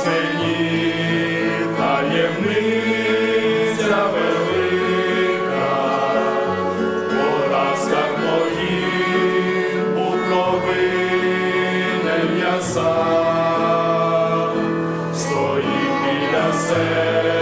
спині таємниця велика, поразках моїх у провинен я сам, стоїть біля себе.